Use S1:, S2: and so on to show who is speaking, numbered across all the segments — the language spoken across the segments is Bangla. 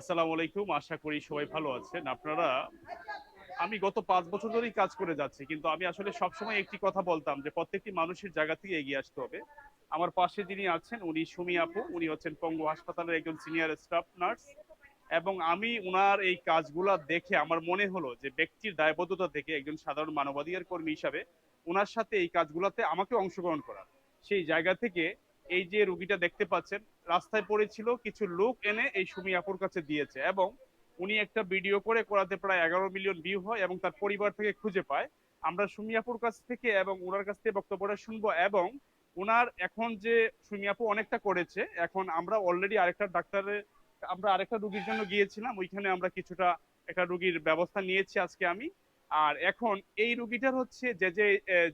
S1: আসসালামু আলাইকুম, আশা করি সবাই ভালো আছেন। আপনারা, আমি গত পাঁচ বছর ধরেই কাজ করে যাচ্ছি, কিন্তু আমি আসলে সবসময় একটি কথা বলতাম যে প্রত্যেকটি মানুষের জায়গা থেকে এগিয়ে আসতে হবে। আমার পাশে যিনি আছেন, উনি সুমি আপু, উনি হচ্ছেন পঙ্গু হাসপাতালের একজন সিনিয়র স্টাফ নার্স। এবং আমি উনার এই কাজগুলা দেখে আমার মনে হলো যে ব্যক্তির দায়বদ্ধতা থেকে একজন সাধারণ মানবাধিকার কর্মী হিসাবে ওনার সাথে এই কাজগুলোতে আমাকে অংশগ্রহণ করা। সেই জায়গা থেকে এই যে রুগীটা দেখতে পাচ্ছেন, রাস্তায় পড়েছিল কিছু লোক এনে এই সুমি আপুর কাছে দিয়েছে এবং উনি একটা ভিডিও করে করাতে প্রায় এগারো মিলিয়ন ভিউ হয় এবং তার পরিবার থেকে খুঁজে পায়। আমরা সুমি আপুর কাছ থেকে এবং ওনার কাছ থেকে বক্তব্যটা শুনব এবং ওনার এখন যে সুমি আপু অনেকটা করেছে, এখন আমরা অলরেডি আরেকটা ডাক্তারের আমরা আরেকটা রুগীর জন্য গিয়েছিলাম, ওইখানে আমরা কিছুটা একটা রুগীর ব্যবস্থা নিয়েছি আজকে আমি। আর এখন এই রুগীটার হচ্ছে যে যে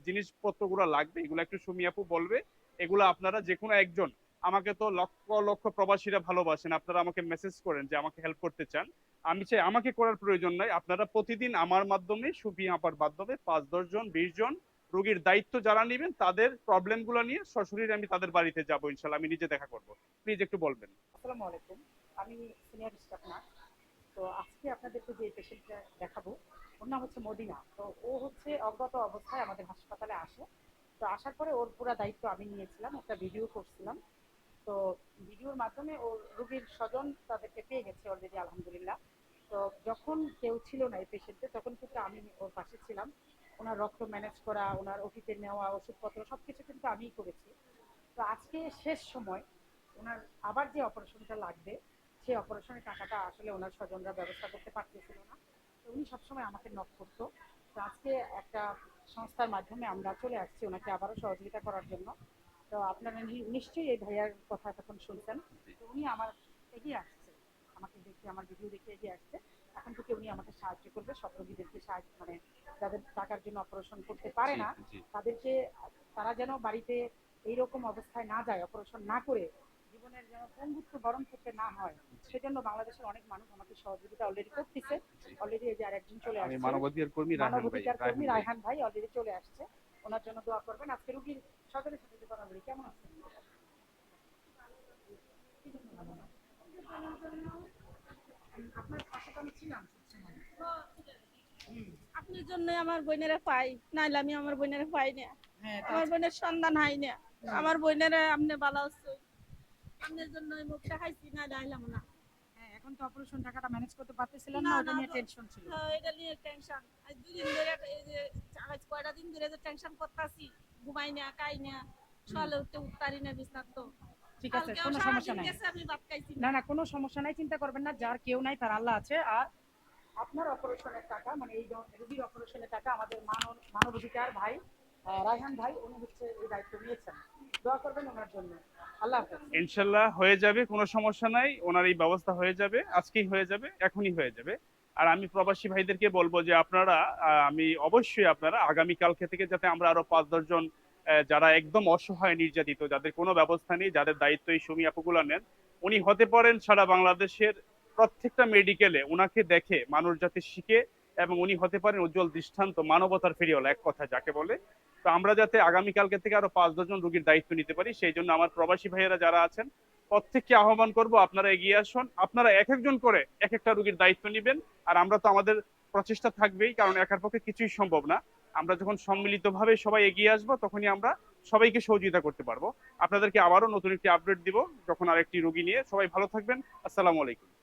S1: জিনিসপত্রগুলো লাগবে, এগুলো একটু সুমি আপু বলবে, এগুলো আপনারা যে কোনো একজন, আমাকে তো লক্ষ লক্ষ প্রবাসীরা ভালোবাসেন, আপনারা আমাকে মেসেজ করেন যে আমাকে হেল্প করতে চান। আমি চাই আমাকে করার প্রয়োজন নাই, আপনারা প্রতিদিন আমার মাধ্যমে, সুফি আপার মাধ্যমে পাঁচ, দশ জন, বিশ জন রোগীর দায়িত্ব যারা নেবেন, তাদের প্রবলেমগুলো নিয়ে সশরীরে আমি তাদের বাড়িতে যাব, ইনশাল্লাহ, আমি নিজে দেখা করব। প্লিজ একটু বলবেন।
S2: আমি সিনিয়র স্টাফ তো আজকে আপনাদেরকে যে পেশেন্টটা দেখাবো ওর নাম হচ্ছে মদিনা। তো ও হচ্ছে অজ্ঞাত অবস্থায় আমাদের হাসপাতালে আসে। তো আসার পরে ওর পুরো দায়িত্ব আমি নিয়েছিলাম, একটা ভিডিও করছিলাম। তো ভিডিওর মাধ্যমে ওর রোগীর স্বজন তাদেরকে পেয়ে গেছে অলরেডি আলহামদুলিল্লাহ। তো যখন কেউ ছিল না এই পেশেন্টে তখন কিন্তু আমি ওর পাশে ছিলাম। ওনার রক্ত ম্যানেজ করা, ওনার অফিসে নেওয়া, ওষুধপত্র সব কিছু কিন্তু আমিই করেছি। তো আজকে শেষ সময়, ওনার আবার যে অপারেশনটা লাগবে, সেই অপারেশনের টাকাটা আসলে ওনার স্বজনরা ব্যবস্থা করতে পারতেছিল না। তো উনি সবসময় আমাকে নক করতো। তো আজকে একটা সংস্থার মাধ্যমে আমরা চলে আসছি ওনাকে আবারও সহযোগিতা করার জন্য। তো আপনারা নিশ্চয়ই এই ভাইয়ার কথা তখন শুনছেন। তো উনি আমার এগিয়ে আসছে। আমাকে দেখে আমার ভিডিও দেখে এগিয়ে আসছে। এখন থেকে উনি আমাকে সাহায্য করবে। সব রোগীদেরকে সাহায্য মানে যাদের টাকার জন্য অপারেশন করতে পারে না। তাদেরকে তারা যেন বাড়িতে এইরকম অবস্থায় না যায় অপারেশন না করে জীবনের যেন পঙ্গুত্ব বরণ করতে না হয় সেজন্য বাংলাদেশের অনেক মানুষ আমাকে সহযোগিতা অলরেডি করতেছে। অলরেডি এই যে আরেকজন চলে
S1: আমি
S2: আসছে।
S1: মানবাধিকার কর্মী রায়হান ভাই
S2: মানবাধিকার কর্মী
S1: রায়হান ভাই।
S2: অলরেডি চলে আসছে। ওনার জন্য দোয়া করবেন। আজকে রুগীর সকালের সাথে কথা বলি কেমন আছেন? কি জন্য ভালো না? আপনার পাশে তো আমি ছিলাম
S3: আপনার জন্য আমার বোনেরা পাই নাইলে আমি আমার বোনেরা পাই না।
S2: হ্যাঁ
S3: আমার বোনের সন্ধান হয় না। আমার বোনেরা আপনি ভালো আছে। আপনার জন্য খাইছি না না।
S2: হ্যাঁ এখন তো অপারেশন টাকাটা ম্যানেজ করতে পারতেছিলেন না ওটা নিয়ে টেনশন ছিল।
S3: তো এটা নিয়ে টেনশন আজ দুদিন ধরে এই যে আজ কয়টা দিন ধরে যে টেনশন করতেছি ঘুমাই না খাই না সকালে উঠতে উঠতারি না বিছনার তো।
S2: ঠিক আছে কোনো সমস্যা নাই। না।
S3: না
S2: কোনো সমস্যা নাই চিন্তা করবেন না যার কেউ নাই তার আল্লাহ আছে। আর আপনার অপারেশনের টাকা মানে এই রোগীর অপারেশনের টাকা আমাদের মানব মানবাধিকার ভাই রায়হান ভাই, উনি হচ্ছে এই দায়িত্ব নিয়েছেন। দোয়া করবেন ওনার জন্য। আল্লাহ হাফেজ।
S1: ইনশাল্লাহ হয়ে যাবে, কোনো সমস্যা নাই। ওনার এই ব্যবস্থা হয়ে যাবে, আজকেই হয়ে যাবে, এখনই হয়ে যাবে। আর আমি প্রবাসী ভাইদেরকে বলব যে আপনারা আমি অবশ্যই আপনারা আগামী কালকে থেকে যাতে আমরা আরও পাঁচ দশজন যারা একদম অসহায় নির্যাতিত, যাদের কোনো ব্যবস্থা নেই, যাদের দায়িত্ব এই সুমি আপুগুলা নেন, উনি হতে পারেন সারা বাংলাদেশের প্রত্যেকটা মেডিকেলে ওনাকে দেখে, মানুষ যাতে শিখে এবং উনি হতে পারেন উজ্জ্বল দৃষ্টান্ত, মানবতার ফেরিওয়ালা, এক কথা যাকে বলে। তো আমরা যাতে আগামীকালকে থেকে আরও পাঁচ দশজন রোগীর দায়িত্ব নিতে পারি, সেই জন্য আমার প্রবাসী ভাইয়েরা যারা আছেন, প্রত্যেককে আহ্বান করব, আপনারা এগিয়ে আসুন। আপনারা এক একজন করে এক একটা রোগীর দায়িত্ব নেবেন। আর আমরা তো আমাদের প্রচেষ্টা থাকবেই, কারণ একার পক্ষে কিছুই সম্ভব না। আমরা যখন সম্মিলিতভাবে সবাই এগিয়ে আসব, তখনই আমরা সবাইকে সহযোগিতা করতে পারব। আপনাদেরকে আবারও নতুন একটি আপডেট দিব, যখন আরেকটি রুগী নিয়ে। সবাই ভালো থাকবেন। আসসালামু আলাইকুম।